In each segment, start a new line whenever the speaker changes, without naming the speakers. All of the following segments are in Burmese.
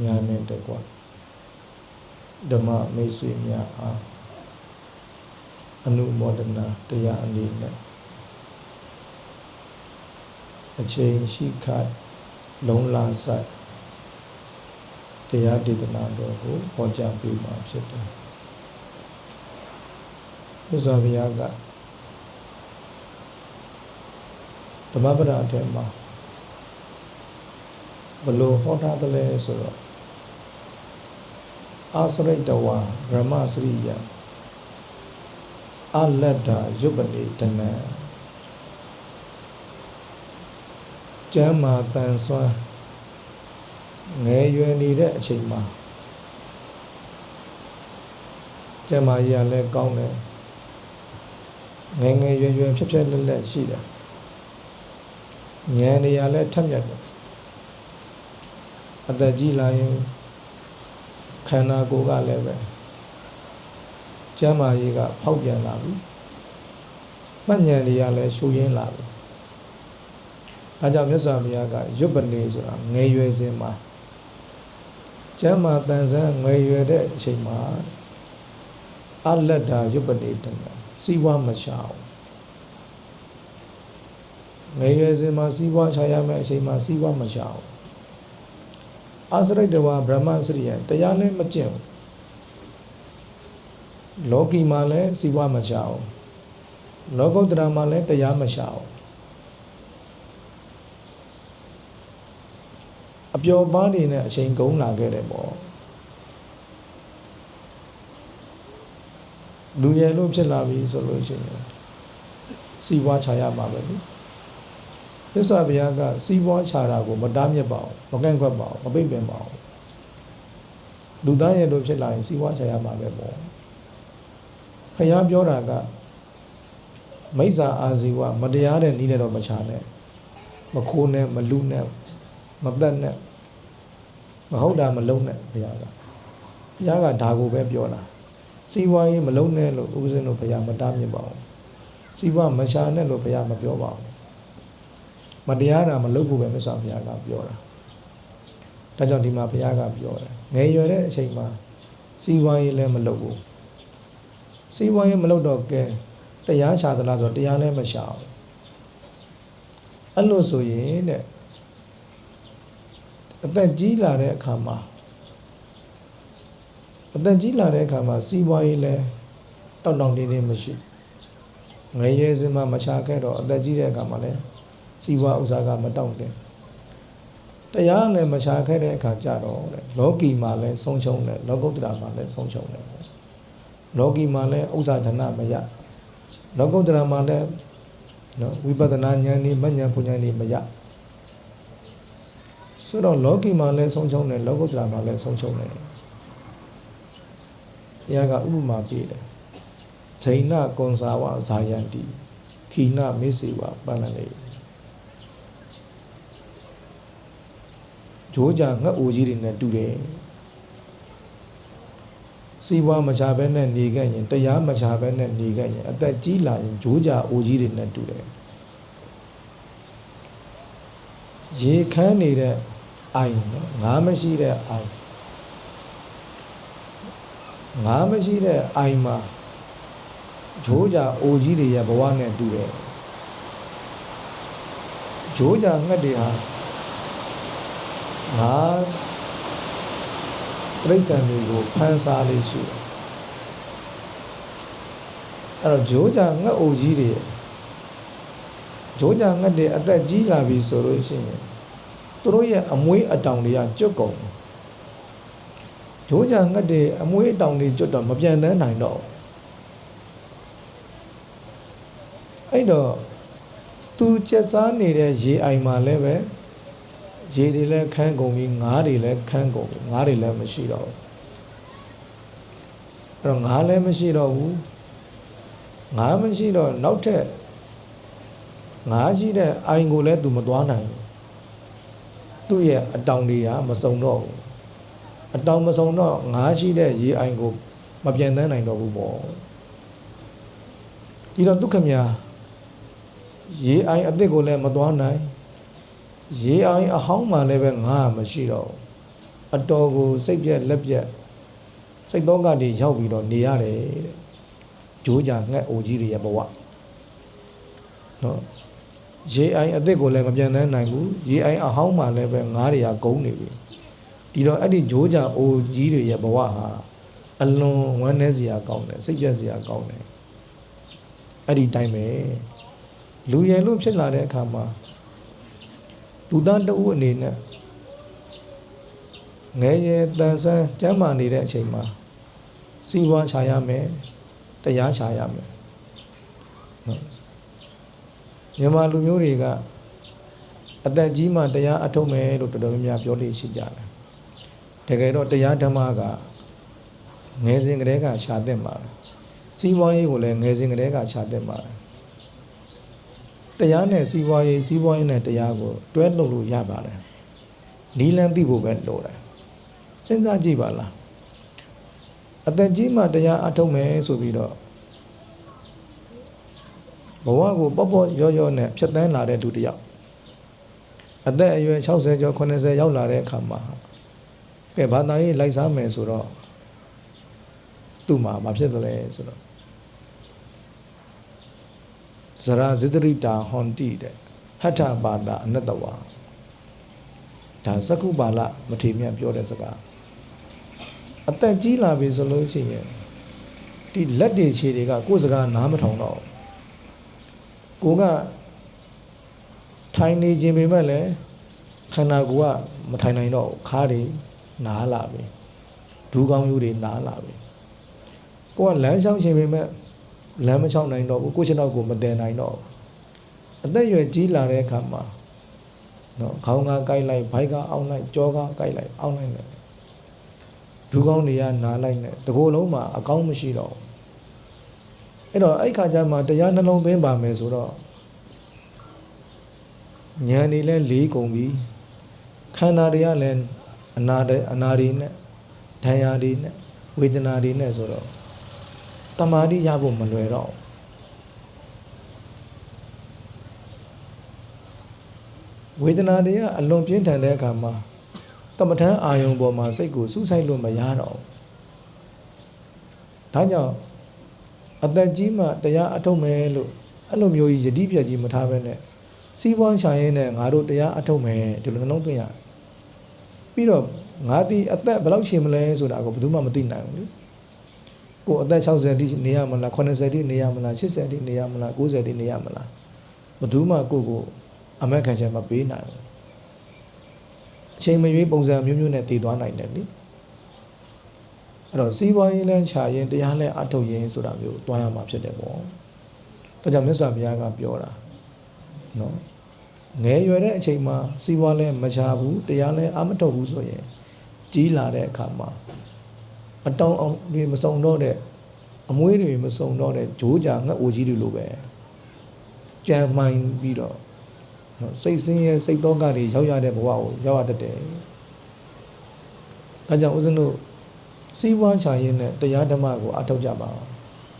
များနဲ့တကွဓမ္မမိတ်ဆွေများအားအနုမောဒနာတရားအနေနဲ့အချိန်ရှိခိုက်လုံလာဆိုင်တရားဒေသနာတော်ကိုဟောကြားပေးမှာဖြစ်တယ်။မြတ်စွာဘုရားကဓမ္မပဒအထက်မှာဘလို့ဟောထားတယ်လဲဆိုတော့ အာစရိတဝါဗြဟ္မစရိယအလတ္တာယုပနိတနံကျမ်းမာတန်ဆွမ်းငယ်ရွယ်နေတဲ့အချိန်မှာကျမ်းမာရလည်းကောင်းတယ်ငယ်ငယ်ရွယ်ရွယ်ဖြက်ဖြက်လက်လက်ရှိတယ်ဉာဏ်နေရာလည်းထက်မြက်တယ်အသက်ကြီးလာရင် ခန္ဓာကိုယ်ကလည်းပဲကျမ်းမာရေးကဖောက်ပြန်လာပြီမှတ်ဉာဏ်တွေကလည်းရှူရင်းလာပြီဒါကြောင့်မြတ်စွာဘုရားကရွတ်ပနေဆိုတာငယ်ရွယ်စဉ်မှာကျမ်းမာတန်ဆန်းငယ်ရွယ်တဲ့အချိန်မှာအလတ်တာရွတ်ပနေတယ်စီးပွားမချအောင်ငယ်ရွယ်စဉ်မှာစီးပွားချရမယ့်အချိန်မှာစီးပွားမချအောင် အာစရိတဝါဗြဟ္မစရိယတရားလည်းမကျင့်ဘူးလောကီမှာလည်းစီးပွားမချအောင်လောကုတ္တရာမှာလည်းတရားမချအောင်အပျော်ပါးနေတဲ့အချိန်ကုန်လာခဲ့တယ်ပေါ့လူရယ်လို့ဖြစ်လာပြီဆိုလို့ရှိရင်စီးပွားချရမှာပဲလေ သစ္စာဘုရားကစီးပွားချတာကိုမတားမြစ်ပါဘူးမကန့်ကွက်ပါဘူးမပိတ်ပင်ပါဘူးလူသားရယ်လို့ဖြစ်လာရင်စီးပွားချရမှာပဲပေါ့ဘုရားပြောတာကမိစ္ဆာအာဇီဝမတရားတဲ့နည်းနဲ့တော့မချနဲ့မခိုးနဲ့မလူနဲ့မသက်နဲ့မဟုတ်တာမလုံးနဲ့ဘုရားကဘုရားကဒါကိုပဲပြောတာစီဝါရေးမလုံးနဲ့လို့ဦးဇင်းတို့ဘုရားမတားမြစ်ပါဘူးစီဝါမရှာနဲ့လို့ဘုရားမပြောပါဘူး မတရားတာမလုပ်ဖို့ပဲမြတ်စွာဘုရားကပြောတာဒါကြောင့်ဒီမှာဘုရားကပြောတယ်ငယ်ရွယ်တဲ့အချိန်မှာစီဝါရေးလည်းမလုပ်ဘူးစီဝါရေးမလုပ်တော့ကဲတရားရှာသလားဆိုတော့တရားလည်းမရှာဘူးအဲ့လိုဆိုရင်တဲ့အသက်ကြီးလာတဲ့အခါမှာအသက်ကြီးလာတဲ့အခါမှာစီးပွားရေးလည်းတောက်တောင်တင်းတင်းမရှိငယ်ရွယ်စဉ်မှာမရှာခဲ့တော့အသက်ကြီးတဲ့အခါမှာလည်း စီးပွားဥစ္စာကမတောင့်တယ်တရားလည်းမရှာခဲ့တဲ့အခါကျတော့တဲ့လောကီမှာလည်းဆုံးရှုံးတယ်လောကုတ္တရာမှာလည်းဆုံးရှုံးတယ်လောကီမှာလည်းဥစ္စာဓနမရလောကုတ္တရာမှာလည်းနော်ဝိပဿနာဉာဏ်นี่မဉဏ်ပူဉဏ်นี่မရဆိုတော့လောကီမှာလည်းဆုံးရှုံးတယ်လောကုတ္တရာမှာလည်းဆုံးရှုံးတယ်ဘုရားကဥပမာပေးတယ်ဇိဏကွန်စာဝဇာယန္တိခိနမေစီဝပန္နလေ ဂျိုးကြငှက်အိုကြီးတွေနဲ့တူတယ်စီဝါမချဘဲနဲ့နေခဲ့ရင်တရားမချဘဲနဲ့နေခဲ့ရင်အသက်ကြီးလာရင်ဂျိုးကြအိုကြီးတွေနဲ့တူတယ်ရေခမ်းနေတဲ့အိုင်နော်ငါးမရှိတဲ့အိုင်ငါးမရှိတဲ့အိုင်မှာဂျိုးကြအိုကြီးတွေရဲ့ဘဝနဲ့တူတယ်ဂျိုးကြငှက်တွေဟာ ငါတိရစ္ဆာန်တွေကိုဖန်ဆားလေးရှိတယ်အဲ့တော့ဂျိုးကြငှက်အိုကြီးတွေဂျိုးကြငှက်တွေအသက်ကြီးလာပြီဆိုလို့ရှိရင်သူတို့ရဲ့အမွေးအတောင်တွေကကျွတ်ကုန်ဂျိုးကြငတ်တွေအမွေးအတောင်တွေကျွတ်တော့မပြန်တန်းနိုင်တော့အဲ့တော့သူကျက်စားနေတဲ့ရေအိုင်မှာလည်းပဲ ရေတွေလည်းခန်းကုန်ပြီးငါးတွေလည်းခန်းကုန်ပြီငါးတွေလည်းမရှိတော့ဘူးအဲ့တော့ငါးလည်းမရှိတော့ဘူးငါးမရှိတော့နောက်ထပ်ငါးရှိတဲ့အိုင်ကိုလည်းသူမသွားနိုင်ဘူးသူ့ရဲ့အတောင်တွေကမစုံတော့ဘူးအတောင်မစုံတော့ငါးရှိတဲ့ရေအိုင်ကိုမပြန်တန်းနိုင်တော့ဘူးပေါ့ဒီတော့ဒုက္ခမြာရေအိုင်အစ်စ်ကိုလည်းမသွားနိုင် ရေအိုင်အဟောင်းမှလည်းပဲငါးမရှိတော့အတော်ကိုစိတ်ပြက်လက်ပြက်စိတ်တော့ကတွေရောက်ပြီးတော့နေရတယ်တဲ့ဂျိုးကြငှက်အိုကြီးတွေရဲ့ဘဝနော်ရေအိုင်အစ်စ်ကိုလည်းမပြန်တန်းနိုင်ဘူးရေအိုင်အဟောင်းမှလည်းပဲငားတွေကဂုံးနေပြီဒီတော့အဲ့ဒီဂျိုးကြအိုကြီးတွေရဲ့ဘဝဟာအလွန်ဝမ်းနည်းစရာကောင်းတယ်စိတ်ပြက်စရာကောင်းတယ်အဲ့ဒီတိုင်းပဲလူရယ်လို့ဖြစ်လာတဲ့အခါမှာ လူသားတဦးအနေနဲ့ငယ်ရယ်တန်ဆန်းကျမ်းမာနေတဲ့အချိန်မှာစီးပွားချရမယ်တရားချရမယ်နော်မြန်မာလူမျိုးတွေကအသက်ကြီးမှတရားအထုတ်မယ်လို့တော်တော်များများပြောလို့ရှိကြတယ်တကယ်တော့တရားဓမ္မကငယ်စဉ်ကတည်းကရှာသင့်ပါတယ်စီးပွားရေးကိုလည်းငယ်စဉ်ကတည်းကရှာသင့်ပါတယ် တရားနဲ့စီးပွားရေးစီးပွားရေးနဲ့တရားကိုတွဲလုပ်လို့ရပါတယ်နီးလန်းသိဖို့ပဲလိုတယ်စဉ်းစားကြည့်ပါလားအသက်ကြီးမှတရားအထုတ်မယ်ဆိုပြီးတော့ဘဝကိုပေါ့ပေါ့ရော့ရော့နဲ့ဖြတ်တန်းလာတဲ့သူတစ်ယောက်အသက်အရွယ်60ကျော်80ရောက်လာတဲ့အခါမှာကဲဘာသာရေးလိုက်စားမယ်ဆိုတော့သူ့မှာမဖြစ်တယ်လဲဆိုတော့ ဇရာဇိတရိတာဟွန်တိတဲ့ဟဋ္ဌပါဒအနတ္တဝါဒါသက္ကုပါဠမထေမြတ်ပြောတဲ့စကားအသက်ကြီးလာပြီဆိုလို့ရှိရင်ဒီလက်တွေခြေတွေကကိုယ်စကားနားမထောင်တော့ဘူးကိုကထိုင်နေခြင်းပေမဲ့လည်းခန္ဓာကိုယ်ကမထိုင်နိုင်တော့ဘူးခါးတွေနားလာပြီဒူးကောင်းယူတွေနားလာပြီကိုကလမ်းလျှောက်ခြင်းပေမဲ့ လမ်းမလျှောက်နိုင်တော့ဘူးကိုယ့်ခြေတော့ကိုမတည်နိုင်တော့ဘူးအသက်အရွယ်ကြီးလာတဲ့အခါမှာနော်ခေါင်းကကိုက်လိုက်ဘိုက်ကအောင်းလိုက်ကြောကကိုက်လိုက်အောင်းလိုက်တယ်ဒူးကောင်းတွေကနားလိုက်တယ်တကိုယ်လုံးမှာအကောင်းမရှိတော့ဘူးအဲ့တော့အဲ့ခါကျမှတရားနှလုံးသွင်းပါမယ်ဆိုတော့ဉာဏ်တွေလည်းလေးကုန်ပြီခန္ဓာတွေကလည်းအနာတဲ့အနာတွေနဲ့ဒဏ်ရာတွေနဲ့ဝေဒနာတွေနဲ့ဆိုတော့ တမာတိရဖို့မလွယ်တော့ဝေဒနာတွေကအလွန်ပြင်းထန်တဲ့အခါမှာကမ္မထမ်းအာယုံပေါ်မှာစိတ်ကိုစူးစိုက်လို့မရတော့ဘူးဒါကြောင့်အသက်ကြီးမှတရားအထုတ်မယ်လို့အဲ့လိုမျိုးကြီးယတိပြက်ကြီးမထားဘဲနဲ့စီးပွားရှာရင်းနဲ့ငါတို့တရားအထုတ်မယ်ဒီလိုနှလုံးသွင်းရတယ်ပြီးတော့ငါဒီအသက်ဘယ်လောက်ရှင်မလဲဆိုတာကိုဘယ်သူမှမသိနိုင်ဘူးလေ ကိုအသက်60တိနေရမလား80တိနေရမလား80တိနေရမလား90တိနေရမလားဘယ်သူမှကိုကိုအမက်ခံချက်မပေးနိုင်ဘူးအချိန်မရွေးပုံစံမျိုးမျိုးနဲ့တည်သွားနိုင်တယ်လေအဲ့တော့စီးပွားရေးလဲခြာရင်တရားလဲအထုတ်ရင်ဆိုတာမျိုးတွားရမှာဖြစ်တယ်ပေါ့ဒါကြောင့်မြတ်စွာဘုရားကပြောတာနော်ငယ်ရွယ်တဲ့အချိန်မှာစီးပွားလဲမခြာဘူးတရားလဲအမထုတ်ဘူးဆိုရင်ကြီးလာတဲ့အခါမှာ အတောင်းအောင်ဒီမစုံတော့တဲ့အမွေးတွေမစုံတော့တဲ့ဂျိုးကြာငှက်အိုကြီးတွေလိုပဲကြံမှိုင်ပြီးတော့နော်စိတ်ဆင်းရဲစိတ်တော့ကတွေရောက်ရတဲ့ဘဝကိုရောက်ရတတ်တယ်။ဒါကြောင့်ဦးဇင်းတို့စီးပွားချရင်နဲ့တရားဓမ္မကိုအထောက်ကြပါအောင်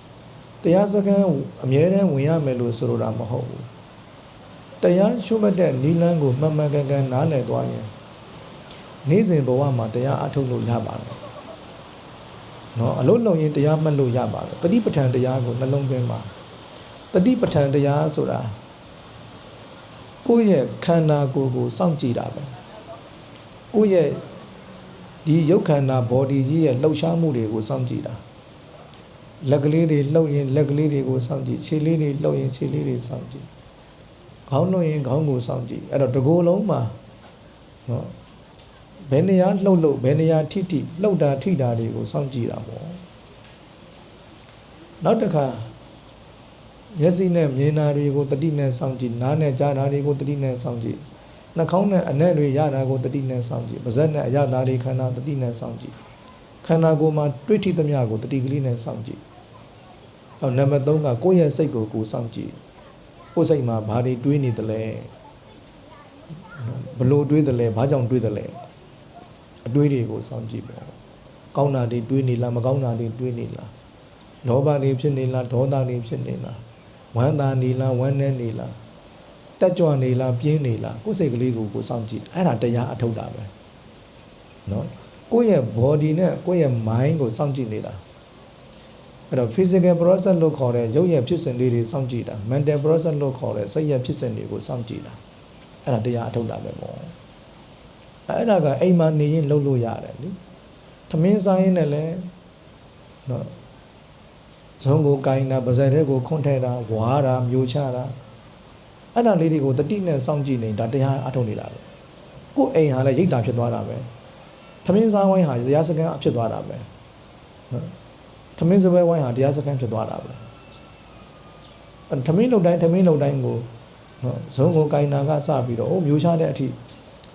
။တရားစခန်းအမြဲတမ်းဝင်ရမယ်လို့ဆိုလိုတာမဟုတ်ဘူး။တရားရှုမှတ်တဲ့နိလန်းကိုမှန်မှန်ကန်ကန်နားလည်သွားရင်နေ့စဉ်ဘဝမှာတရားအထုတ်လို့ရပါတယ်။ နော်အလုံးလုံးရင်တရားမှတ်လို့ရပါတယ်။တတိပဋ္ဌာန်တရားကိုနှလုံးသွင်းပါ။တတိပဋ္ဌာန်တရားဆိုတာကိုယ့်ရဲ့ခန္ဓာကိုယ်ကိုစောင့်ကြည့်တာပဲကိုယ့်ရဲ့ဒီရုပ်ခန္ဓာ body ကြီးရဲ့လှုပ်ရှားမှုတွေကိုစောင့်ကြည့်တာလက်ကလေးတွေလှုပ်ရင်လက်ကလေးတွေကိုစောင့်ကြည့်ခြေလေးတွေလှုပ်ရင်ခြေလေးတွေစောင့်ကြည့်ခေါင်းလှုပ်ရင်ခေါင်းကိုစောင့်ကြည့်အဲ့တော့တကိုယ်လုံးမှာနော် ဘယ်နေရာလှုပ်လှုပ်ဘယ်နေရာထိထိလှုပ်တာထိတာတွေကိုစောင့်ကြည့်တာပေါ့နောက်တစ်ခါမျက်စိနဲ့မြင်တာတွေကိုတတိနဲ့စောင့်ကြည့်နားနဲ့ကြားတာတွေကိုတတိနဲ့စောင့်ကြည့်နှာခေါင်းနဲ့အနက်တွေရတာကိုတတိနဲ့စောင့်ကြည့်ပါးစပ်နဲ့အရသာတွေခန္ဓာတတိနဲ့စောင့်ကြည့်ခန္ဓာကိုယ်မှာတွေ့ထိသမျှကိုတတိကလေးနဲ့စောင့်ကြည့်ဟောနံပါတ်3ကကိုယ့်ရဲ့စိတ်ကိုကိုယ်စောင့်ကြည့်ကိုယ်စိတ်မှာဘာတွေတွေးနေသလဲဘလို့တွေးသလဲဘာကြောင့်တွေးသလဲ အတွေးတွေကိုစောင့်ကြည့်ပေါ့ကောင်းတာတွေတွေးနေလားမကောင်းတာတွေတွေးနေလားလောဘတွေဖြစ်နေလားဒေါသတွေဖြစ်နေလားဝမ်းသာနေလားဝမ်းနည်းနေလားတက်ကြွနေလားပြင်းနေလားကိုယ်စိတ်ကလေးကိုကိုစောင့်ကြည့်အဲ့ဒါတရားအထုတ်တာပဲเนาะ ကိုယ့်ရဲ့ body နဲ့ကိုယ့်ရဲ့ mind ကိုစောင့်ကြည့်နေတာအဲ့တော့ physical process လို့ခေါ်တဲ့ရုပ်ရည်ဖြစ်စဉ်လေးတွေစောင့်ကြည့်တာ mental process လို့ခေါ်တဲ့စိတ်ရည်ဖြစ်စဉ်တွေကိုစောင့်ကြည့်တာအဲ့ဒါတရားအထုတ်တာပဲပေါ့ အဲ့ဒါကအိမ်မှာနေရင်လုပ်လို့ရတယ်လीသမင်းစားရင်လည်းနော်ဇုံကိုကိုင်းတာပါဇက်တဲ့ကိုခွန့်ထဲတာဝါတာမျိုးချတာအဲ့ဒါလေးတွေကိုတတိနဲ့စောင့်ကြည့်နေတာတရားအထုတ်နေတာပဲကိုယ်အိမ်ဟာလည်းရိတ်တာဖြစ်သွားတာပဲသမင်းစားဝိုင်းဟာတရားစကန်အဖြစ်သွားတာပဲနော်သမင်းစပွဲဝိုင်းဟာတရားစကန်ဖြစ်သွားတာပဲအဲ့သမင်းလုံတိုင်းသမင်းလုံတိုင်းကိုနော်ဇုံကိုကိုင်းတာကစပြီးတော့ဟိုမျိုးချတဲ့အထိ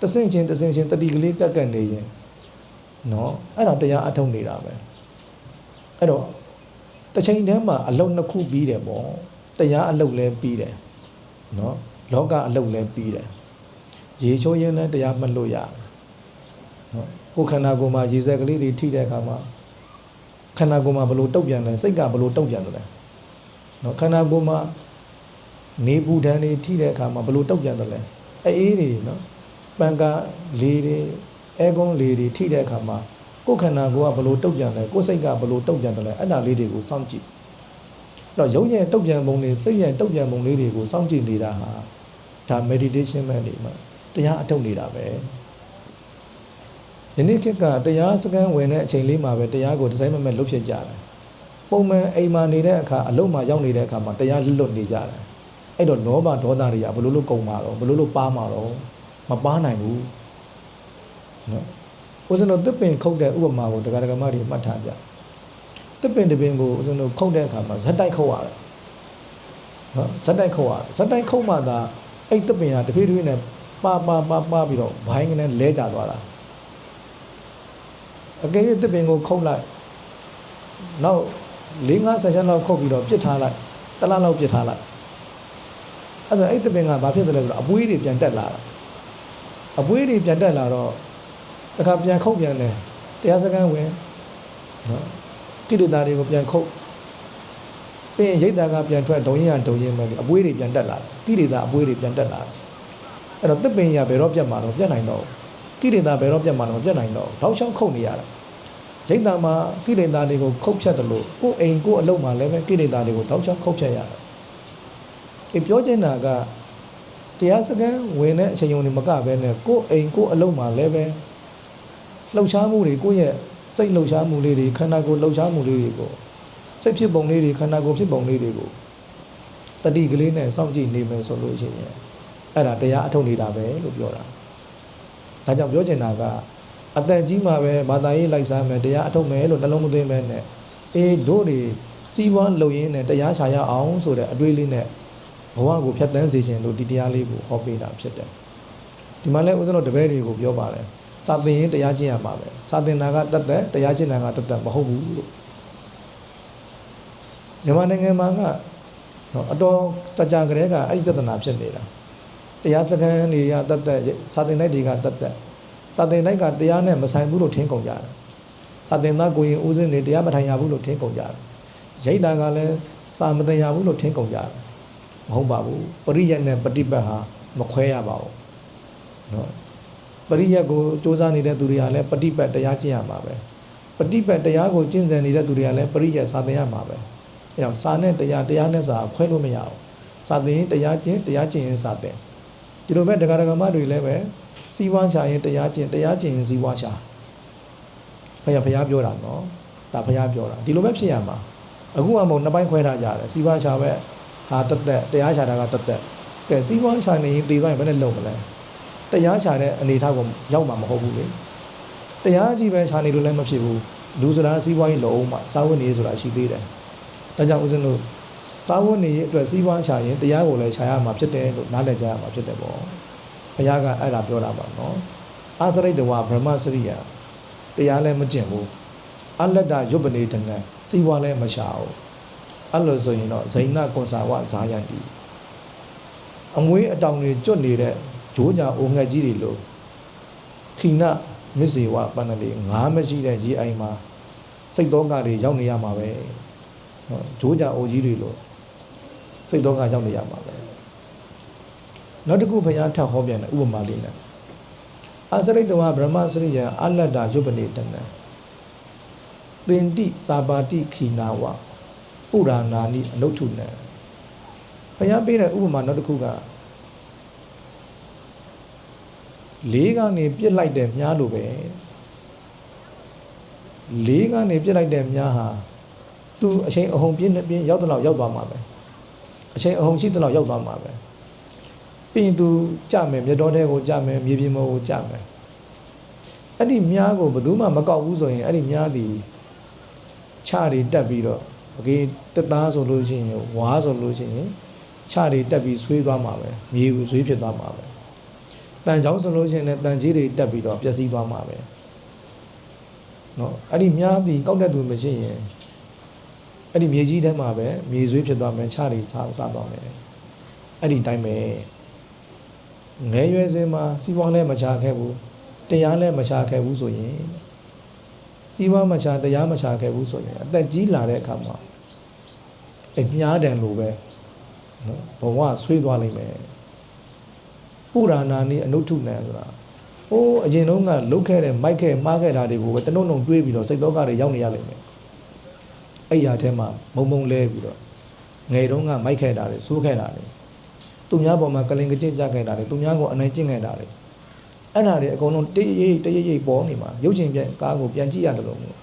တဆင့်ချင်းတဆင့်ချင်းတတိကလေးကက်ကက်နေရင်နော်အဲ့ဒါတရားအထုတ်နေတာပဲအဲ့တော့တစ်ချိန်တည်းမှာအလုံးနှစ်ခုပြီးတယ်ပေါ့တရားအလုပ်လဲပြီးတယ်နော်လောကအလုပ်လဲပြီးတယ်ရေချိုးရင်းလဲတရားမှတ်လို့ရတယ်နော်ကိုယ်ခန္ဓာကိုယ်မှာရေစက်ကလေးတွေထိတဲ့အခါမှာခန္ဓာကိုယ်မှာဘလို့တုတ်ပြန်လဲစိတ်ကဘလို့တုတ်ပြန်တယ်နော်ခန္ဓာကိုယ်မှာနေပူဓာန်တွေထိတဲ့အခါမှာဘလို့တုတ်ပြန်တယ်လဲအေးတွေနော် ပန်ကာလေတွေအဲကုန်းလေတွေထိတဲ့အခါမှာကိုယ်ခန္ဓာကိုယ်ကဘလို့တုတ်ပြန်လဲကိုယ်စိတ်ကဘလို့တုတ်ပြန်တယ်လဲအဲ့ဒါလေးတွေကိုစောင့်ကြည့်အဲ့တော့ရုပ်ရဲ့တုတ်ပြန်ပုံတွေစိတ်ရဲ့တုတ်ပြန်ပုံလေးတွေကိုစောင့်ကြည့်နေတာဟာဒါ meditation ပဲနေမှာတရားအထုတ်နေတာပဲယနေ့ခေတ်ကတရားစကန်ဝင်တဲ့အချိန်လေးမှာပဲတရားကိုဒီဇိုင်းမမဲ့လုပ်ဖြစ်ကြတယ်ပုံမှန်အိမ်မှာနေတဲ့အခါအလုံးမှာရောက်နေတဲ့အခါမှာတရားလွတ်လွတ်နေကြတယ်အဲ့တော့လောဘဒေါသတွေကဘလို့လို့ကုန်မှာတော့ဘလို့လို့ပါမှာတော့ မပါနိုင်ဘူးနော်ဦးဇင်းတို့တစ်ပင်ခုတ်တဲ့ဥပမာကိုတရားဓမ္မတွေမှတ်ထားကြတစ်ပင်တစ်ပင်ကိုဦးဇင်းတို့ခုတ်တဲ့အခါမှာဇက်တိုက်ခုတ်ရတယ်နော်ဇက်တိုက်ခုတ်ရတယ်ဇက်တိုက်ခုတ်မှသာအဲ့တစ်ပင်ဟာတဖြည်းဖြည်းနဲ့ပါပါပါပါပြီးတော့ဘိုင်းကနေလဲကျသွားတာအကယ်၍တစ်ပင်ကိုခုတ်လိုက်နောက်၄၅ဆယ်ချက်လောက်ခုတ်ပြီးတော့ပြစ်ထားလိုက်တလားလောက်ပြစ်ထားလိုက်အဲ့ဒါအဲ့တစ်ပင်ကဘာဖြစ်တယ်လဲဆိုတော့အပွေးတွေပြန်တက်လာတာ အပွေးတွေပြန်တက်လာတော့တခါပြန်ခုတ်ပြန်တယ်တရားစခန်းဝင်နော်တိတိတာတွေကိုပြန်ခုတ်ပြီးရင်ရိတ်တာကပြန်ထွက်ဒုံရင်ရဒုံရင်ပဲအပွေးတွေပြန်တက်လာတိတိတာအပွေးတွေပြန်တက်လာအဲ့တော့တစ်ပင်ရဘယ်တော့ပြတ်မှာတော့ပြတ်နိုင်တော့တိတိတာဘယ်တော့ပြတ်မှာတော့ပြတ်နိုင်တော့တောက်ချောင်းခုတ်နေရတာရိတ်တာမှာတိတိတာတွေကိုခုတ်ဖြတ်တယ်လို့ကိုယ်အိမ်ကိုယ်အလုပ်မှာလည်းပဲတိတိတာတွေကိုတောက်ချောင်းခုတ်ဖြတ်ရတယ်ဒီပြောချင်တာက တရားစခန်းဝင်တဲ့အချိန်ုံတွေမကဘဲနဲ့ကိုယ်အိမ်ကိုယ်အလုပ်မှာလည်းပဲလှုပ်ရှားမှုတွေကိုယ့်ရဲ့စိတ်လှုပ်ရှားမှုလေးတွေခန္ဓာကိုယ်လှုပ်ရှားမှုလေးတွေကိုစိတ်ဖြစ်ပုံလေးတွေခန္ဓာကိုယ်ဖြစ်ပုံလေးတွေကိုတတိကလေးနဲ့စောင့်ကြည့်နေမယ်ဆိုလို့ရှိရင်အဲ့ဒါတရားအထုတ်နေတာပဲလို့ပြောတာဒါကြောင့်ပြောချင်တာကအတန်ကြီးမှပဲဘာသာရေးလိုက်စားမယ်တရားအထုတ်မယ်လို့နှလုံးမသွင်းပဲနဲ့အေးတို့တွေစီးပွားလုံရင်းနဲ့တရားချရအောင်ဆိုတဲ့အတွေးလေးနဲ့ ဘဝကိုဖြတ်တန်းစေခြင်းလို့ဒီတရားလေးကိုဟောပေးတာဖြစ်တယ်ဒီမှာလဲဦးဇင်းတို့တပည့်တွေကိုပြောပါတယ်စာသင်ရင်တရားကျင့်ရမှာပဲစာသင်တာကတတ်တတ်တရားကျင့်တာကတတ်တတ်မဟုတ်ဘူးလို့မြန်မာနိုင်ငံမှာကနော်အတော်တကြကြတဲ့ကအဲ့ဒီပြဿနာဖြစ်နေတာတရားစခန်းတွေကတတ်တတ်စာသင်လိုက်တွေကတတ်တတ်စာသင်လိုက်ကတရားနဲ့မဆိုင်ဘူးလို့ထင်ကုန်ကြတယ်စာသင်သားကိုရင်ဦးစင်းတွေတရားမထိုင်ရဘူးလို့ထင်ကုန်ကြတယ်ရိတ်တာကလည်းစာမသင်ရဘူးလို့ထင်ကုန်ကြတယ် မဟုတ်ပါဘူးပရိယတ်နဲ့ပฏิပတ်ဟာမခွဲရပါဘူးနော်ပရိယတ်ကိုစူးစမ်းနေတဲ့သူတွေကလည်းပฏิပတ်တရားကျင့်ရမှာပဲပฏิပတ်တရားကိုကျင့်ကြံနေတဲ့သူတွေကလည်းပရိယတ်စာသင်ရမှာပဲအဲတော့စာနဲ့တရားတရားနဲ့စာခွဲလို့မရဘူးစာသင်ရင်တရားကျင့်တရားကျင့်ရင်စာသင်ဒီလိုပဲတရားဓမ္မတွေလည်းပဲစီးပွားချရင်တရားကျင့်တရားကျင့်ရင်စီးပွားချဘုရားဘုရားပြောတာနော်ဒါဘုရားပြောတာဒီလိုပဲဖြစ်ရမှာအခုကမဟုတ်နှစ်ပိုင်းခွဲထားကြတယ်စီးပွားချပဲ ဟာတက်တက်တရားချတာကတက်တက်ကဲစီးပွားချနေရင်တည်သွားရင်ဘယ်နဲ့လုံမလဲတရားချတဲ့အနေထားကိုရောက်မှာမဟုတ်ဘူးလေတရားကြည့်ပဲချနေလို့လည်းမဖြစ်ဘူးလူဆိုတာစီးပွားရေးလုံးမှာစာဝတ်နေဆိုတာရှိသေးတယ်ဒါကြောင့်ဦးဇင်းတို့စာဝတ်နေရေးအတွက်စီးပွားချရင်တရားကိုလည်းခြာရမှာဖြစ်တယ်လို့နားလည်ကြရမှာဖြစ်တယ်ပေါ့ဘုရားကအဲ့ဒါပြောတာပါနော်အာစရိတဝဗြဟ္မစရိယတရားလည်းမကျင့်ဘူးအလတ္တယုပနေတနစီးပွားလည်းမချဘူး အဲ့လိုဆိုရင်တော့ဇိဏကွန်စာဝဇာယံတိအမွေးအတောင်တွေကျွတ်နေတဲ့ဂျိုးညာအိုငှက်ကြီးတွေလို့ခိနမစ္စေဝပန္နလေးငါးမရှိတဲ့ကြီးအိမ်မှာစိတ်တော်ကတွေရောက်နေရမှာပဲနော်ဂျိုးညာအိုကြီးတွေလို့စိတ်တော်ကရောက်နေရမှာပဲနောက်တစ်ခုဘုရားထပ်ဟောပြန်တယ်ဥပမာလေးနဲ့အာစရိတဝဗြဟ္မစရိယံအလတ္တာယုပနေတနံသင်တိစာပါတိခိနာဝ ပုရာနာနိအနုထုနံဘုရားပေးတဲ့ဥပမာနောက်တစ်ခုကလေးကနေပြစ်လိုက်တဲ့မြားလိုပဲလေးကနေပြစ်လိုက်တဲ့မြားဟာသူအချိန်အဟုန်ပြင်းပြင်းရောက်တော့ရောက်သွားမှာပဲအချိန်အဟုန်ရှိတော့ရောက်သွားမှာပဲပြီးရင်သူကြမယ်မြတ်တော်တဲ့ကိုကြမယ်မြေပြင်ပေါ်ကိုကြမယ်အဲ့ဒီမြားကိုဘယ်သူမှမကောက်ဘူးဆိုရင်အဲ့ဒီမြားဒီခြားတွေတက်ပြီးတော့ အကေတက်သားဆိုလို့ရှိရင်ဝါဆိုလို့ရှိရင်ခြားတွေတက်ပြီးဆွေးသွားမှာပဲမြေကိုဆွေးဖြစ်သွားမှာပဲတန်ချောင်းဆိုလို့ရှိရင်လည်းတန်ကြီးတွေတက်ပြီးတော့ပျက်စီးသွားမှာပဲနော်အဲ့ဒီမြားဒီကောက်တဲ့သူမရှိရင်အဲ့ဒီမြေကြီးထဲမှာပဲမြေဆွေးဖြစ်သွားမယ်ခြားတွေခြားစားသွားမယ်အဲ့ဒီတိုင်းပဲငယ်ရွယ်စဉ်မှာစီးပွားလည်းမချခဲ့ဘူးတရားလည်းမချခဲ့ဘူးဆိုရင်စီးပွားမချတရားမချခဲ့ဘူးဆိုရင်အသက်ကြီးလာတဲ့အခါမှာ အညားတန်လိုပဲနော်ဘဝဆွေးသွားလိမ့်မယ်ပုရာဏာနိအနုထုနံဆိုတာဟိုးအရင်တုန်းကလုတ်ခဲ့တဲ့မိုက်ခဲ့မှားခဲ့တာတွေကိုပဲတနုံနုံတွေးပြီးတော့စိတ်တော့ကတွေရောက်နေရလိမ့်မယ်အဲ့ရထဲမှာမုံမုံလဲပြီးတော့ငယ်တုန်းကမိုက်ခဲ့တာတွေဆိုးခဲ့တာတွေသူများပေါ်မှာကလင်ကကြင့်ကြခဲ့တာတွေသူများကိုအနိုင်ကျင့်ခဲ့တာတွေအဲ့ဒါတွေအကုန်လုံးတရိပ်ရိပ်တရိပ်ရိပ်ပေါ်နေမှာရုပ်ရှင်ပြန်ကားကိုပြန်ကြည့်ရတယ်လို့မျိုး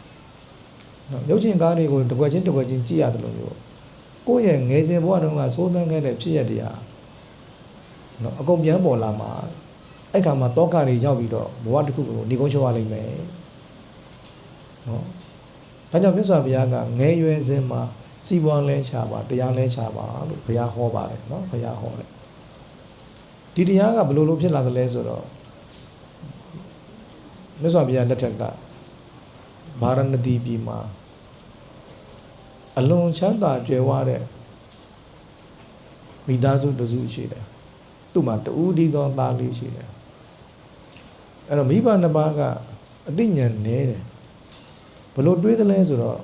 နော်ရုပ်ရှင်ကားတွေကိုတစ်ခွက်ချင်းတစ်ခွက်ချင်းကြည့်ရတယ်လို့မျိုး ကိုယ့်ရဲ့ငယ်စဉ်ဘဝတုန်းကစိုးသွမ်းခဲ့တဲ့ဖြစ်ရက်တွေဟာနော်အကုန်ပြန်ပေါ်လာမှာအဲ့ခါမှာတောကတွေရောက်ပြီးတော့ဘဝတစ်ခုကိုနေကုန်းချောရလိမ့်မယ်နော်ဒါကြောင့်မြတ်စွာဘုရားကငယ်ရွယ်စဉ်မှာစီးပွားလဲချပါတရားလဲချပါလို့ဘုရားဟောပါတယ်နော်ဘုရားဟောတယ်ဒီတရားကဘယ်လိုလုပ်ဖြစ်လာသလဲဆိုတော့မြတ်စွာဘုရားလက်ထက်ကဗာရဏသီပြည်မှာ အလွန်ချမ်းသာကြွယ်ဝတဲ့မိသားစုတစုရှိတယ်သူ့မှာတူးဒီသောသားလေးရှိတယ်အဲ့တော့မိဘနှစ်ပါးကအသိဉာဏ်နည်းတယ်ဘလို့တွေးသလဲဆိုတော့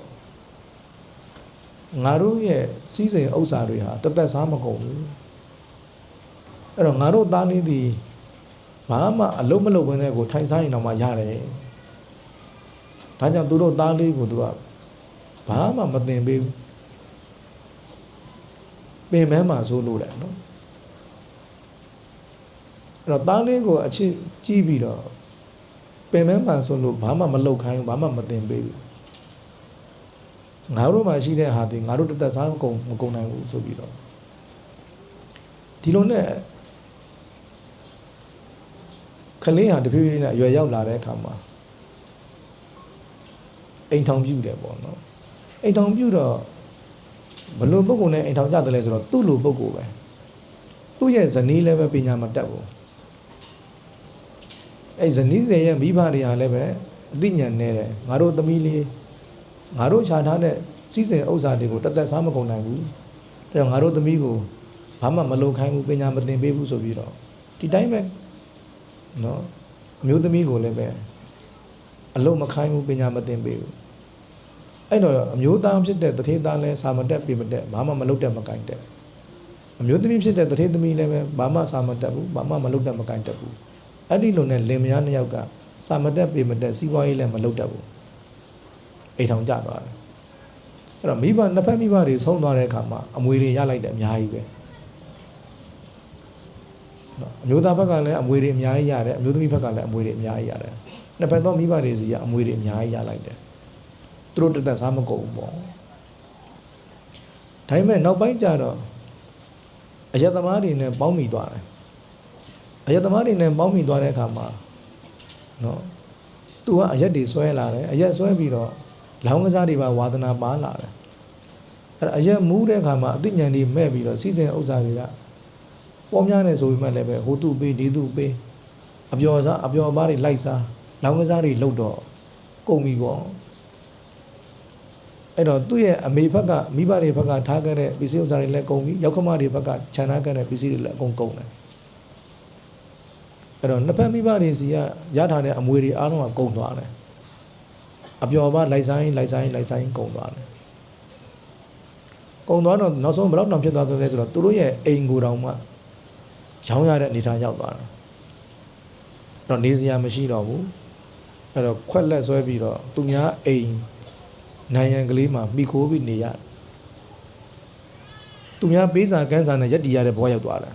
ငါတို့ရဲ့စီးစိမ်ဥစ္စာတွေဟာတသက်စားမကုန်ဘူးအဲ့တော့ငါတို့သားလေးဒီဘာမှအလုံးမလုံးဘဲနဲ့ကိုထိုင်စားရင်တော့မှရတယ်ဒါကြောင့်သူတို့သားလေးကိုသူက ဘာမှမတင်ပေးဘူးပင်မမှာဆိုလို့တယ်နော်အဲ့တော့သားလေးကိုအချစ်ကြည့်ပြီးတော့ပင်မမှာဆိုလို့ဘာမှမလုပ်ခိုင်းဘူးဘာမှမတင်ပေးဘူးငါတို့မှာရှိတဲ့ဟာတွေငါတို့တသက်စားမကုန်မကုန်နိုင်ဘူးဆိုပြီးတော့ဒီလိုနဲ့ကလေးဟာတဖြည်းဖြည်းနဲ့အရွယ်ရောက်လာတဲ့အခါမှာအိမ်ထောင်ပြုတယ်ပေါ့နော် အိမ်ထောင်ပြုတော့ဘလို့ပုဂ္ဂိုလ်နဲ့အိမ်ထောင်ကြတယ်လဲဆိုတော့သူ့လိုပုဂ္ဂိုလ်ပဲသူ့ရဲ့ဇနီးလည်းပဲပညာမတတ်ဘူးအဲ့ဇနီးတွေရဲ့မိဘတွေဟာလည်းပဲအသိဉာဏ်နဲ့တယ်ငါတို့သမီးလေးငါတို့ခြာထားတဲ့စီးစိမ်ဥစ္စာတွေကိုတသက်စားမကုန်နိုင်ဘူးဒါကြောင့်ငါတို့သမီးကိုဘာမှမလုံခိုင်းဘူးပညာမသင်ပေးဘူးဆိုပြီးတော့ဒီတိုင်းပဲနော်အမျိုးသမီးကိုလည်းပဲအလုံးမခိုင်းဘူးပညာမသင်ပေးဘူး အဲ့တော့အမျိုးသားဖြစ်တဲ့တထေးသားလည်းစာမတက်ပြမတက်ဘာမှမလုပ်တက်မကိုင်တက်အမျိုးသမီးဖြစ်တဲ့တထေးသမီးလည်းပဲဘာမှစာမတက်ဘူးဘာမှမလုပ်တက်မကိုင်တက်ဘူးအဲ့ဒီလိုနဲ့လင်မယားနှစ်ယောက်ကစာမတက်ပြမတက်စီးပွားရေးလည်းမလုပ်တတ်ဘူးအိမ်ထောင်ကျသွားတယ်အဲ့တော့မိဘနှစ်ဖက်မိဘတွေဆုံးသွားတဲ့အခါမှာအမွေတွေရလိုက်တယ်အများကြီးပဲနော်အမျိုးသားဘက်ကလည်းအမွေတွေအများကြီးရတယ်အမျိုးသမီးဘက်ကလည်းအမွေတွေအများကြီးရတယ်နှစ်ဖက်သောမိဘတွေစီကအမွေတွေအများကြီးရလိုက်တယ် သူတို့တသက်စားမကုန်ဘူးပေါ့ဒါပေမဲ့နောက်ပိုင်းကျတော့အယက်သမားတွေနဲ့ပေါင်းမိသွားတယ်အယက်သမားတွေနဲ့ပေါင်းမိသွားတဲ့အခါမှာနော်သူကအရက်တွေဆွဲလာတယ်အရက်ဆွဲပြီးတော့လောင်းကစားတွေပါဝါသနာပါလာတယ်အဲ့ဒါအရက်မူးတဲ့အခါမှာအသိဉာဏ်တွေမဲ့ပြီးတော့စီစဉ်ဥစ္စာတွေကပေါ်များနေဆိုပြီးမှလည်းပဲဟိုသူ့ပေးဒီသူ့ပေးအပျော်စားအပျော်ပါးတွေလိုက်စားလောင်းကစားတွေလှုပ်တော့ကုန်ပြီပေါ့ အဲ့တော့သူ့ရဲ့အမေဘက်ကမိဘတွေဘက်ကထားခဲ့တဲ့ပစ္စည်းဥစ္စာတွေလည်းကုန်ပြီရောက်ခမတွေဘက်ကခြံထားခဲ့တဲ့ပစ္စည်းတွေလည်းအကုန်ကုန်တယ်အဲ့တော့နှစ်ဖက်မိဘတွေစီကရထားတဲ့အမွေတွေအားလုံးကကုန်သွားတယ်အပျော်ပါလိုက်ဆိုင်လိုက်ဆိုင်လိုက်ဆိုင်ကုန်သွားတယ်ကုန်သွားတော့နောက်ဆုံးဘယ်တော့တောင်ဖြစ်သွားသလဲဆိုတော့သူတို့ရဲ့အိမ်ကိုယ်တောင်မှရောင်းရတဲ့အနေထားရောက်သွားတယ်တော့နေစရာမရှိတော့ဘူးအဲ့တော့ခွက်လက်ဆွဲပြီးတော့သူများအိမ် နိုင်ရန်ကလေးမှာမိခိုးပြီးနေရတယ်သူများပေးစာကန်းစာနဲ့ရက်တီရတဲ့ဘဝရောက်သွားတာ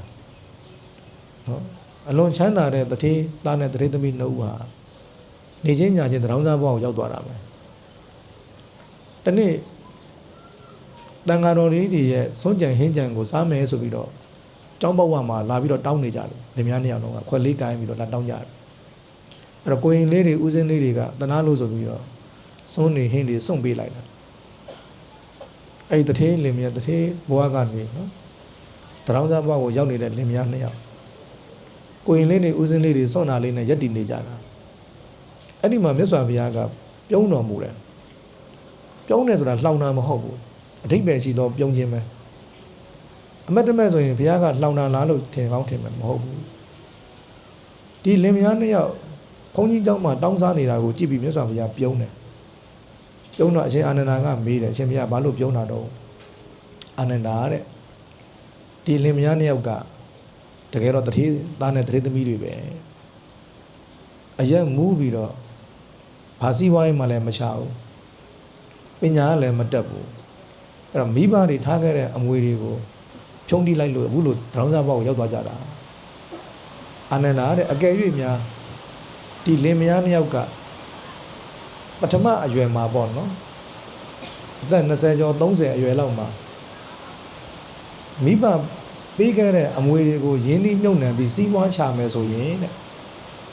နော်အလွန်ချမ်းသာတဲ့တထေးသားနဲ့တထေးသမီးနှစ်ဦးဟာနေချင်းညာချင်းတရောင်းစားဘဝကိုရောက်သွားတာပဲတနေ့တန်ဃာတော်လေးတွေရဲ့စွန့်ကြံဟင်းကြံကိုစားမယ်ဆိုပြီးတော့ကျောင်းဘဝမှာလာပြီးတော့တောင်းနေကြတယ်လင်မယားနှစ်ယောက်လုံးကခွက်လေးကိုင်းပြီးတော့လာတောင်းကြတယ်အဲ့တော့ကိုရင်လေးတွေဦးစင်းလေးတွေကတနာလို့ဆိုပြီးတော့ စွန့်နေဟင်းတွေစွန့်ပေးလိုက်တာအဲ့ဒီတထေးလင်မယားတထေးဘဝကနေနော်တရောင်းစားဘဝကိုရောက်နေတဲ့လင်မယားနှစ်ယောက်ကိုရင်လေးတွေဦးစင်းလေးတွေစွန့်တာလေးနဲ့ရက်တည်နေကြတာအဲ့ဒီမှာမြတ်စွာဘုရားကပြုံးတော်မူတယ်ပြုံးတယ်ဆိုတာလှောင်တာမဟုတ်ဘူးအဓိပ္ပာယ်ရှိသောပြုံးခြင်းပဲအမတ်တမဲ့ဆိုရင်ဘုရားကလှောင်တာလားလို့ထင်ကောင်းထင်မယ်မဟုတ်ဘူးဒီလင်မယားနှစ်ယောက်ဘုန်းကြီးเจ้าမှာတောင်းစားနေတာကိုကြည့်ပြီးမြတ်စွာဘုရားပြုံးတယ် ပြုံးတော့အရှင်အာနန္ဒာကမေးတယ်အရှင်ဘုရားဘာလို့ပြုံးတာတော့အာနန္ဒာတဲ့ဒီလင်မယားနှစ်ယောက်ကတကယ်တော့တတိသားနဲ့တတိသမီးတွေပဲအရက်မူးပြီးတော့ဘာစီဝိုင်းမှလည်းမချဘူးပညာကလည်းမတက်ဘူးအဲ့တော့မိဘတွေထားခဲ့တဲ့အမွေတွေကိုဖြုံးတိလိုက်လို့အခုလိုတရောင်းစားဘောက်ကိုရောက်သွားကြတာအာနန္ဒာတဲ့အကယ်၍များဒီလင်မယားနှစ်ယောက်က ပထမအရွယ်မှာပေါ့နော်အသက်20ကျော်30အရွယ်လောက်မှာမိဘပေးခဲ့တဲ့အမွေတွေကိုရင်းနှီးမြုပ်နှံပြီးစီးပွားချမယ်ဆိုရင်တဲ့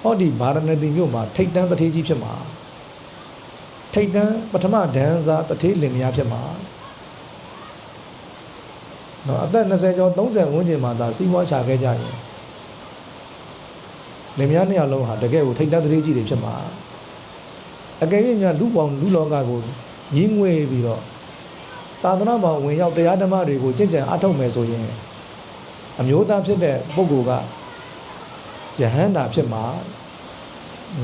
ဟောဒီဗာရဏသီမြို့မှာထိတ်တန်းတထေးကြီးဖြစ်မှာထိတ်တန်းပထမဒန်းစားတထေးလင်မယားဖြစ်မှာနော်အသက်20ကျော်30ဝန်းကျင်မှာဒါစီးပွားချခဲ့ကြရင်လင်မယားနှစ်ယောက်လုံးဟာတကယ်ကိုထိတ်တန်းတထေးကြီးတွေဖြစ်မှာ အကယ်၍များလူပေါင်းလူလောကကိုညင်းငွေပြီးတော့သာသနာ့ဘောင်ဝင်ရောက်တရားဓမ္မတွေကိုကြင်ကြံအထောက်မယ်ဆိုရင်အမျိုးသားဖြစ်တဲ့ပုဂ္ဂိုလ်ကယဟန္တာဖြစ်မှာ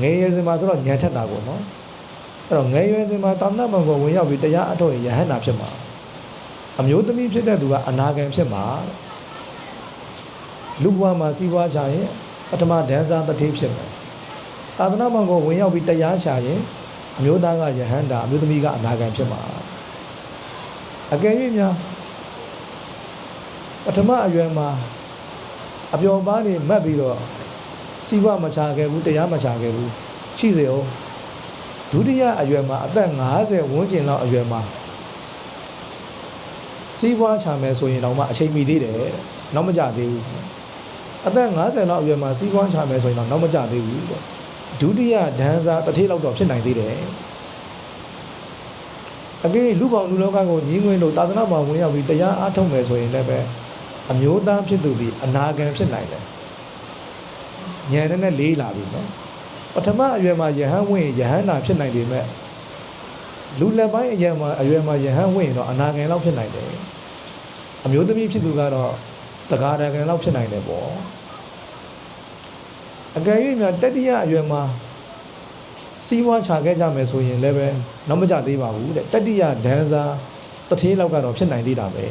ငယ်ရွယ်စဉ်မှာဆိုတော့ညံထက်တာကိုနော်အဲ့တော့ငယ်ရွယ်စဉ်မှာသာသနာ့ဘောင်ကိုဝင်ရောက်ပြီးတရားအထောက်ရင်ယဟန္တာဖြစ်မှာအမျိုးသမီးဖြစ်တဲ့သူကအနာဂံဖြစ်မှာလူဘဝမှာစီးပွားချရင်ပထမဒန်းစားတတိဖြစ်မယ်သာသနာ့ဘောင်ကိုဝင်ရောက်ပြီးတရားချရင် အမျိုးသားကယဟန္တာအမျိုးသမီးကအနာဂံဖြစ်မှာအကယ်၍များပထမအရွယ်မှာအပျော်ပါးနေမှတ်ပြီးတော့စီးပွားမချခဲ့ဘူးတရားမချခဲ့ဘူးရှိစေအောင်ဒုတိယအရွယ်မှာအသက်50ဝန်းကျင်လောက်အရွယ်မှာစီးပွားချမယ်ဆိုရင်တော့မှအချိန်မီသေးတယ်တဲ့နောက်မကြသေးဘူးအသက်50လောက်အရွယ်မှာစီးပွားချမယ်ဆိုရင်တော့နောက်မကြသေးဘူးတဲ့ ဒုတိယဒန်းစားတစ်ထေးလောက်တော့ဖြစ်နိုင်သေးတယ်အကယ်လူပေါင်းလူလောကကိုညီးငွေလို့သာသနာ့ဘောင်ဝင်ရောက်ပြီးတရားအားထုတ်မယ်ဆိုရင်လည်းပဲအမျိုးသားဖြစ်သူဒီအနာဂံဖြစ်နိုင်တယ်ဉာဏ်နဲ့နဲ့လေးလာပြီနော်ပထမအရွယ်မှာယဟန်ဝင်ယဟန်နာဖြစ်နိုင်ပေမဲ့လူလက်ပိုင်းအရွယ်မှာအရွယ်မှာယဟန်ဝင်တော့အနာဂံလောက်ဖြစ်နိုင်တယ်အမျိုးသမီးဖြစ်သူကတော့တဂါရဂံလောက်ဖြစ်နိုင်တယ်ပေါ့ အကယ်၍များတတိယအရွယ်မှာစီးပွားချခဲ့ကြမယ်ဆိုရင်လည်းပဲနောက်မကြသေးပါဘူးတဲ့တတိယဒန်းစားတထေးလောက်ကတော့ဖြစ်နိုင်သေးတာပဲ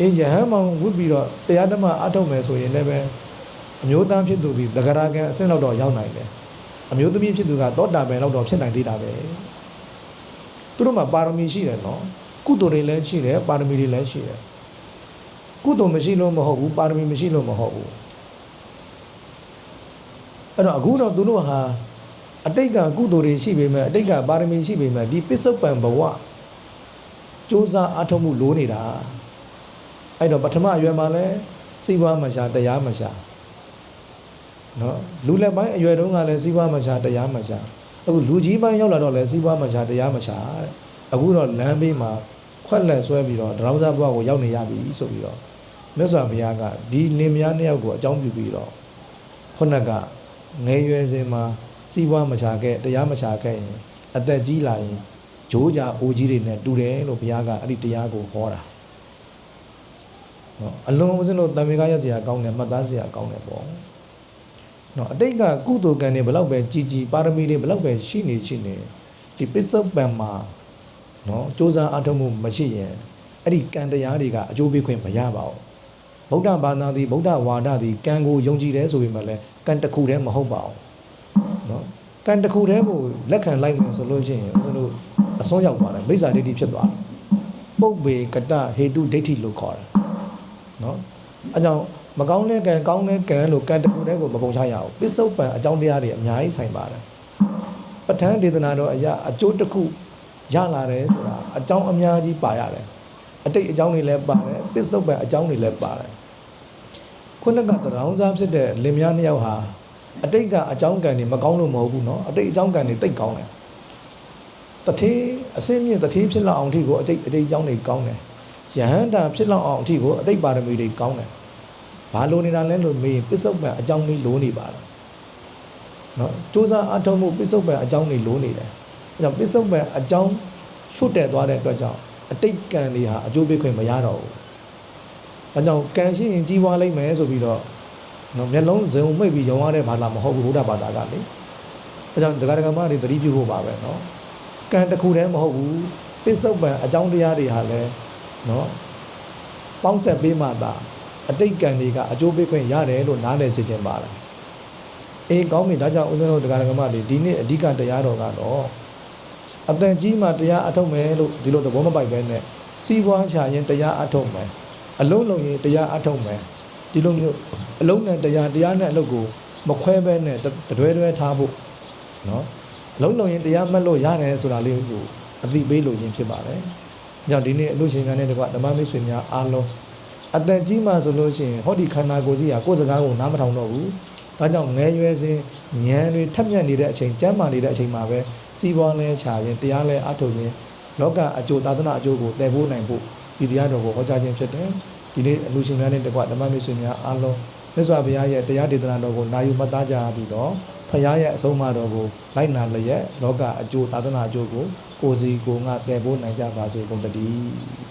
အေးယဟန်မောင်ဝတ်ပြီးတော့တရားဓမ္မအထုတ်မယ်ဆိုရင်လည်းပဲအမျိုးသားဖြစ်သူဒီသဂရကံအဆင့်လောက်တော့ရောက်နိုင်တယ်အမျိုးသမီးဖြစ်သူကသောတာပန်လောက်တော့ဖြစ်နိုင်သေးတာပဲသူတို့မှာပါရမီရှိတယ်နော်ကုသိုလ်တွေလည်းရှိတယ်ပါရမီတွေလည်းရှိတယ်ကုသိုလ်မရှိလို့မဟုတ်ဘူးပါရမီမရှိလို့မဟုတ်ဘူး အဲ့တော့အခုတော့သူတို့ဟာအတိတ်ကကုသိုလ်တွေရှိပေမဲ့အတိတ်ကပါရမီရှိပေမဲ့ဒီပစ္စုပန်ဘဝစ조사အထောက်မှုလိုနေတာအဲ့တော့ပထမအရွယ်မှာလဲစိတ်ဝါမရှာတရားမရှာနော်လူလက်ပိုင်းအရွယ်တုန်းကလည်းစိတ်ဝါမရှာတရားမရှာအခုလူကြီးပိုင်းရောက်လာတော့လည်းစိတ်ဝါမရှာတရားမရှာတဲ့အခုတော့လမ်းဘေးမှာခွက်လက်ဆွဲပြီးတော့ဒရောင်းစားဘဝကိုရောက်နေရပြီဆိုပြီးတော့မြတ်စွာဘုရားကဒီလင်မယားနှစ်ယောက်ကိုအကြောင်းပြုပြီးတော့ခုနက ငယ်ရွယ်စဉ်မှာစီးပွားမချခဲ့တရားမချခဲ့ရင်အသက်ကြီးလာရင်ဂျိုးကြအိုကြီးတွေနဲ့တူတယ်လို့ဘုရားကအဲ့ဒီတရားကိုဟောတာနော်အလုံးဦးစင်းတို့တံမေကရစရာကောင်းတယ်မှတ်သားစရာကောင်းတယ်ပေါ့နော်အတိတ်ကကုသိုလ်ကံတွေဘလောက်ပဲကြည်ကြည်ပါရမီတွေဘလောက်ပဲရှိနေရှိနေဒီပစ္စုပန်မှာနော်စ조사အထောက်မှုမရှိရင်အဲ့ဒီကံတရားတွေကအကျိုးပေးခွင့်မရပါဘူးဗုဒ္ဓဘာသာသည်ဗုဒ္ဓဝါဒသည်ကံကိုယုံကြည်တယ်ဆိုပေမဲ့လည်း ကံတစ်ခုတည်းမဟုတ်ပါဘူးเนาะကံတစ်ခုတည်းကိုလက်ခံလိုက်မယ်ဆိုလို့ရှိရင်ဦးဇင်းတို့အစွန်းရောက်သွားတယ်မိစ္ဆာဒိဋ္ဌိဖြစ်သွားတယ်ပုပ်ပေကတဟေတုဒိဋ္ဌိလို့ခေါ်တယ်เนาะအဲကြောင့်မကောင်းတဲ့ကံကောင်းတဲ့ကံလို့ကံတစ်ခုတည်းကိုမပုံချရအောင်ပစ္စုပန်အကြောင်းတရားတွေအများကြီးဆိုင်ပါတယ်ပဋ္ဌာန်းဒေသနာတော်အရာအကျိုးတစ်ခုရလာတယ်ဆိုတာအကြောင်းအများကြီးပါရတယ်အတိတ်အကြောင်းတွေလည်းပါတယ်ပစ္စုပန်အကြောင်းတွေလည်းပါတယ် ခုနကတရောင်းစားဖြစ်တဲ့လင်မယားနှစ်ယောက်ဟာအတိတ်ကအကြောင်းကံတွေမကောင်းလို့မဟုတ်ဘူးเนาะအတိတ်အကြောင်းကံတွေတိတ်ကောင်းတယ်တထေးအစင်းမြင့်တထေးဖြစ်လောက်အောင်အထိကိုအတိတ်အတိတ်အကြောင်းတွေကောင်းတယ်ယဟန္တာဖြစ်လောက်အောင်အထိကိုအတိတ်ပါရမီတွေကောင်းတယ်ဘာလို့နေတာလဲလို့မေးရင်ပစ္စုပန်အကြောင်းလေးလိုနေပါလားเนาะစူးစမ်းအထောက်မှုပစ္စုပန်အကြောင်းတွေလိုနေတယ်အဲကြောင့်ပစ္စုပန်အကြောင်းရှုတ်တက်သွားတဲ့အတွက်ကြောင့်အတိတ်ကံတွေဟာအကျိုးပေးခွင့်မရတော့ဘူး အဲကြောင့်ကံရှိရင်ကြီးပွားလိမ့်မယ်ဆိုပြီးတော့နော်မျက်လုံးဇုံမိတ်ပြီးရောရတဲ့ဘာသာမဟုတ်ဘူးဘုရားဘာသာကလေအဲကြောင့်ဒကာဒကာမတွေသတိပြုဖို့ပါပဲနော်ကံတစ်ခုတည်းမဟုတ်ဘူးပစ္စုပန်အကြောင်းတရားတွေဟာလည်းနော်ပေါင်းဆက်ပေးမှသာအတိတ်ကံတွေကအကျိုးပေးခွင့်ရတယ်လို့နားလည်စေချင်ပါတယ်အေးကောင်းပြီဒါကြောင့်ဦးဇင်းတို့ဒကာဒကာမတွေဒီနေ့အဓိကတရားတော်ကတော့အတန်ကြီးမှတရားအထုတ်မယ်လို့ဒီလိုသဘောမပိုက်ပဲနဲ့စီးပွားချရင်တရားအထုတ်မယ် အလုံးလုံးရင်တရားအထုတ်မယ်ဒီလိုမျိုးအလုံးနဲ့တရားတရားနဲ့အလုပ်ကိုမခွဲဘဲနဲ့တတွဲတွဲထားဖို့နော်အလုံးလုံးရင်တရားမှတ်လို့ရတယ်ဆိုတာလေးကိုအသိပေးလို့ရင်းဖြစ်ပါတယ်။ကြောင့်ဒီနေ့အလို့ရှင်များနဲ့တကွဓမ္မမိတ်ဆွေများအားလုံးအတန်ကြီးမှဆိုလို့ရှိရင်ဟောဒီခန္ဓာကိုယ်ကြီးဟာကိုယ်စကားကိုနားမထောင်တော့ဘူး။ဒါကြောင့်ငယ်ရွယ်စဉ်ဉာဏ်တွေထက်မြက်နေတဲ့အချိန်ကျမ်းမာနေတဲ့အချိန်မှာပဲစီးပွားလဲခြာရင်တရားလဲအထုတ်ရင်လောကအကျိုးသာသနာအကျိုးကိုတည်ဖို့နိုင်ဖို့ ဒီတရားတော်ကိုဟောကြားခြင်းဖြစ်တယ်။ဒီနေ့အလူရှင်များနဲ့တကွဓမ္မမိတ်ဆွေများအားလုံးမြတ်စွာဘုရားရဲ့တရားဒေသနာတော်ကိုနာယူမှတ်သားကြပြီးတော့ဖရာရဲ့အဆုံးအမတော်ကိုလိုက်နာလျက်လောကအကျိုးသာသနာအကျိုးကိုကိုယ်စီကိုယ်ငါတည်ဖို့နိုင်ကြပါစေကုန်တည်း